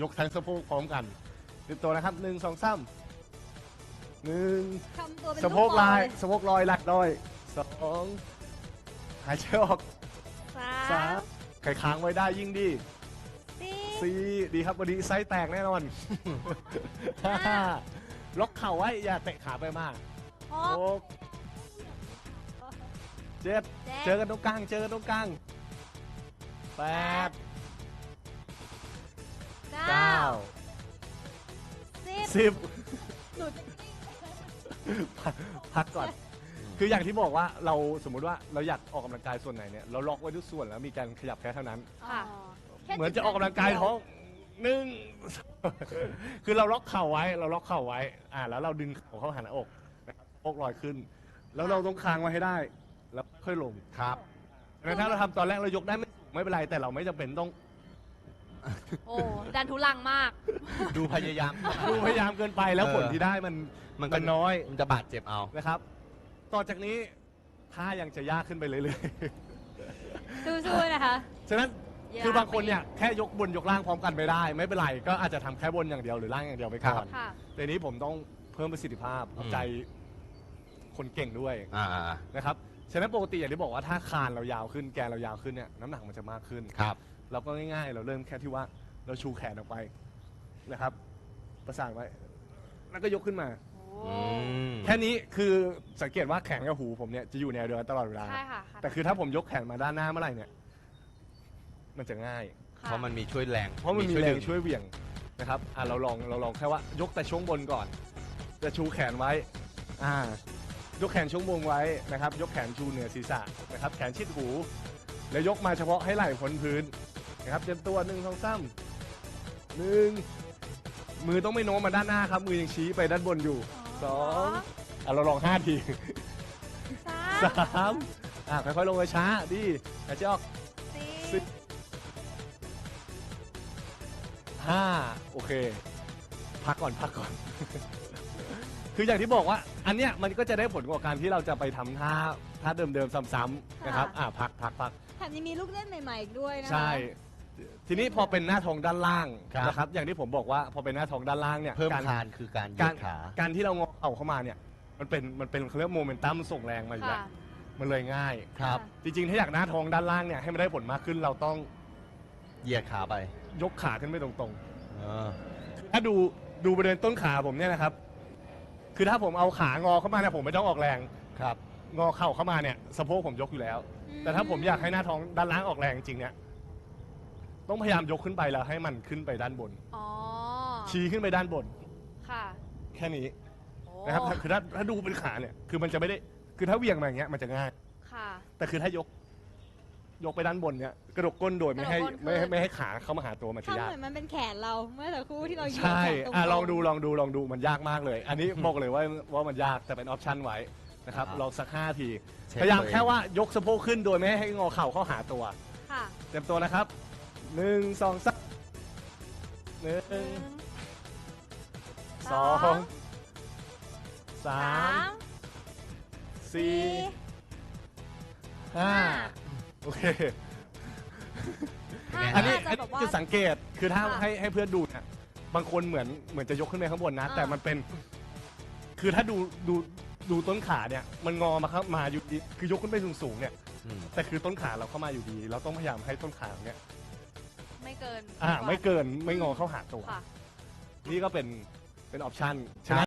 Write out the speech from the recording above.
ยกทั้งสะโพกพร้อมกันเตรียมตัวนะครับหนึ่งสองสามหนึ่งทำตัวเป็นสะโพกลายสะโพกลอยหลักลอยสองหายใจออกสาสามมไข่ค้างไว้ได้ยิ่งดีสี่สี่ดีครับวันนี้ไซส์แตกแน่นอนห้าล็อกเข่าไว้อย่าเตะขาไปมากหหกกเจ็ดเจ็ด เจอกันตรงกลางเจอกันตรงกลางแปด สิบสิบหนูจะพักพักก่อน คืออย่างที่บอกว่าเราสมมุติว่าเราอยากออกกำลังกายส่วนไหนเนี่ยเราล็อกไว้ทุกส่วนแล้วมีการขยับแค่เท่านั้นค่ะเหมือนจะออกกำลังกายท้องหนึ่ง คือเราล็อกเข่าไว้ เราล็อกเข่าไว้ อ่า แล้วเราดึงเข่าเข้าหาหน้าอกนะครับอกลอยขึ้น แล้วเราต้องคางไว้ให้ได้ แล้วค่อยลงครับ แต่ถ้าเราทำตอนแรกเรายกได้ไม่สูงไม่เป็นไร แต่เราไม่จำเป็นต้อง โอ้ดันทุลังมาก ดูพยายาม ดูพยายามเกินไปแล้วเออ ผลที่ได้มันมันก็มันน้อยมันจะบาดเจ็บเอา นะครับ ต่อจากนี้ท่ายังจะยากขึ้นไปเรื่อยสู้ๆ นะคะๆ ฉะนั้นยากคือบางคนเนี่ยแค่ยกบนยกล่างพร้อมกันไม่ได้ ไม่เป็นไรก็อาจจะทำแค่บนอย่างเดียวหรือล่างอย่างเดียวไปก่อนค่ะ แต่นี้ผมต้องเพิ่มประสิทธิภาพเอาอืมใจคนเก่งด้วยอ่านะครับ ฉะนั้นปกติอย่างที่บอกว่าถ้าคานเรายาวขึ้นแกนเรายาวขึ้นเนี่ยน้ำหนักมันจะมากขึ้น ครับ เราก็ง่ายๆ เราเริ่มแค่ที่ว่าเราชูแขนออกไปนะครับ ประสานไว้ แล้วก็ยกขึ้นมา อืม แค่นี้คือสังเกตว่าแขนกับหูผมเนี่ยจะอยู่แนวเดียวกันตลอดเวลา ใช่ค่ะค่ะแต่คือถ้าผมยกแขนมาด้านหน้าเมื่อไหร่เนี่ย มันจะง่าย เพราะมันมีช่วยแรงเพราะมันมีแรงดึช่วยเหวี่ยงนะครับอะเราลองเราลองแค่ว่ายกแต่ช่วงบนก่อน จะชูแขนไว้ อ่า ยกแขนช่วงบนไว้นะครับ ยกแขนชูเหนือศีรษะนะครับ แขนชิดหู แล้วยกมาเฉพาะให้ไหล่พ้นพื้น นะครับเตรียมตัวหนึ่งสองสามหนึ่งมือต้องไม่โน้มมาด้านหน้าครับ มือยังชี้ไปด้านบนอยู่สองอะเราลองห้าทีสาสามอะค่อยๆลงไปช้าดีหายใจออกสี่สิบห้าโอเค พักก่อนพักก่อน คืออย่างที่บอกว่า อันเนี้ยมันก็จะได้ผลกว่าการที่เราจะไปทำท่าท่าเดิมๆซ้ำๆนะครับ อ่าพักพักพักแถมยังมีลูกเล่นใหม่ๆอีกด้วยนะคะ ใช่ ทีนี้พอเป็นหน้าท้องด้านล่างครับ นะครับอย่างที่ผมบอกว่าพอเป็นหน้าท้องด้านล่างเนี่ยเพิ่มการคานคือการยืการดขา การที่เรางอเข่าเข้ามาเนี่ยมันเป็นมันเป็นเขาเรียกโมเมนตัมส่งแรงมาอยู่แล้วค่ะ มันเลยง่าย ครับ จริงๆ ถ้าอยากหน้าท้องด้านล่างเนี่ยให้มันได้ผลมากขึ้นเราต้องเหยียดขาไปยกขาขึ้นไปตรงเออๆ ถ้าดูดูบริเวณต้นขาผมเนี่ยนะครับ คือถ้าผมเอาขางอเข้ามาเนี่ยผมไม่ต้องออกแรง ครับ งอเข่าเข้ามาเนี่ยสะโพกผมยกอยู่แล้ว แต่ถ้าผมอยากให้หน้าท้องด้านล่างออกแรงจริงเนี่ย ต้องพยายามยกขึ้นไปแล้วให้มันขึ้นไปด้านบน อ๋อ ชี้ขึ้นไปด้านบน ค่ะแค่นี้โอ้นะครับถ้าคือถ้าถ้าดูเป็นขาเนี่ยคือมันจะไม่ได้คือถ้าเหวี่ยงมาอย่างเงี้ยมันจะง่าย ค่ะ แต่คือถ้ายก ยกไปด้านบนเนี่ยกระดกก้นโดยไม่ให้กระดกก้นไม่ให้ขึ้น ไม่ให้ขาเข้ามาหาตัวมันจะทำยากเหมือนมันเป็นแขนเราเมื่อสักครู่ที่เราเหยียดใช่แขนตรงๆอะลองดูลองดูลองดูมันยากมากเลย อันนี้บอกเลยว่าว่ามันยากแต่เป็นออปชันไว้นะครับอ่าลองสักห้าทีเช็คพยายามตัวเองแค่ว่ายกสะโพกขึ้นโดยไม่ให้งอเข่าเข้าหาตัวค่ะ เตรียมตัวนะครับ หนึ่งสองสามหนึ่หนึ่งงสองสาสามมสี่สี่ห้าห้าโอเค ห้าอันนี้าอันจะนี้แบบว่าจุดสังเกตคือถ้าค่ะให้ให้เพื่อนดูเนี่ยบางคนเหมือนเหมือนจะยกขึ้นไปข้างบนนะ อ่า แต่มันเป็น คือถ้าดูดูดูต้นขาเนี่ย มันงอมาครับมาอยู่ดีคือยกขึ้นไปสูงสูงๆเนี่ย อืมแต่คือต้นขาเราเข้ามาอยู่ดี เราต้องพยายามให้ต้นขาเนี่ย ไม่เกินอ่า ไม่เกินไม่งอเข้าหาตัว ค่ะ นี่ก็เป็นเป็นออปชันฉะนั้น